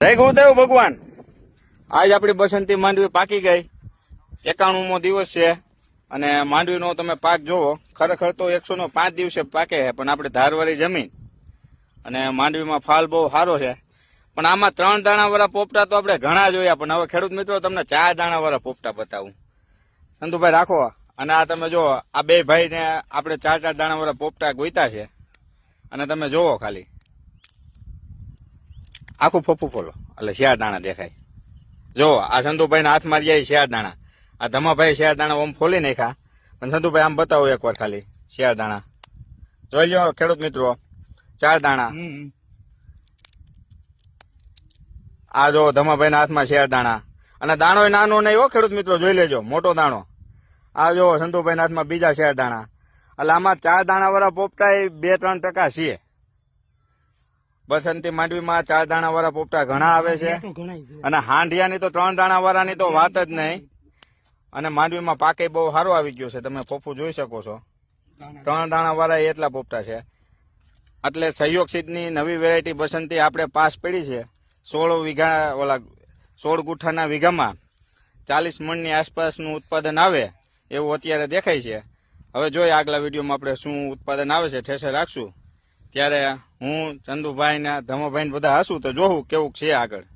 જય ગુરુદેવ ભગવાન. આજ આપણી બસંતી માંડવી પાકી ગઈ. એકાણુંમો દિવસ છે અને માંડવીનો તમે પાક જોવો ખરેખર તો એકસો નો પાંચ દિવસે પાકે છે, પણ આપણે ધારવાળી જમીન અને માંડવીમાં ફાલ બહુ સારો છે. પણ આમાં ત્રણ દાણા વાળા પોપટા તો આપણે ઘણા જોયા, પણ હવે ખેડૂત મિત્રો તમને ચાર દાણા વાળા પોપટા બતાવું. સંતુભાઈ, રાખો. અને આ તમે જો આ બે ભાઈને આપણે ચાર ચાર દાણા વાળા પોપટા ગોઈતા છે. અને તમે જોવો ખાલી. આખું ફોફું ફોલો એટલે શિયાળ દાણા દેખાય. જો આ સંતુભાઈના હાથમાં જાય શિયાળ દાણા. આ ધમાભાઈ શિયાળ દાણા ઓમ ફોલી નાખ્યા. પણ સંતુભાઈ આમ બતાવો એકવાર ખાલી શિયાળ દાણા. જોઈ લો ખેડૂત મિત્રો ચાર દાણા. આ જો ધમાભાઈના હાથમાં શિયાળ દાણા. અને દાણો નાનો નહીં હો ખેડૂત મિત્રો જોઈ લેજો મોટો દાણો. આ જો સંતુભાઈના હાથમાં બીજા શિયાળ દાણા. એટલે આમાં ચાર દાણા વાળા પોપટા એ બે ત્રણ ટકા છે બસંતી માંડવીમાં ચાર દાણા વાળા પોપટા ઘણા આવે છે. અને હાંડિયાની તો ત્રણ દાણા વાળાની તો વાત જ નહીં. અને માંડવીમાં પાકે બહુ સારો આવી ગયો છે. તમે પોપું જોઈ શકો છો. ત્રણ દાણા વાળા એટલા પોપટા છે. એટલે સહયોગ સીટની નવી વેરાયટી બસંતી આપણે પાસ પડી છે. સોળ વીઘા ઓલા સોળ ગુઠાના વીઘામાં ચાલીસ મણની આસપાસનું ઉત્પાદન આવે એવું અત્યારે દેખાય છે. હવે જોઈએ આગલા વિડીયોમાં આપણે શું ઉત્પાદન આવે છે. ઠેસે રાખશું. ત્યારે હું ચંદુભાઈ ને ધમાભાઈ બધા હશું તો જોઉં કેવું છે આગળ.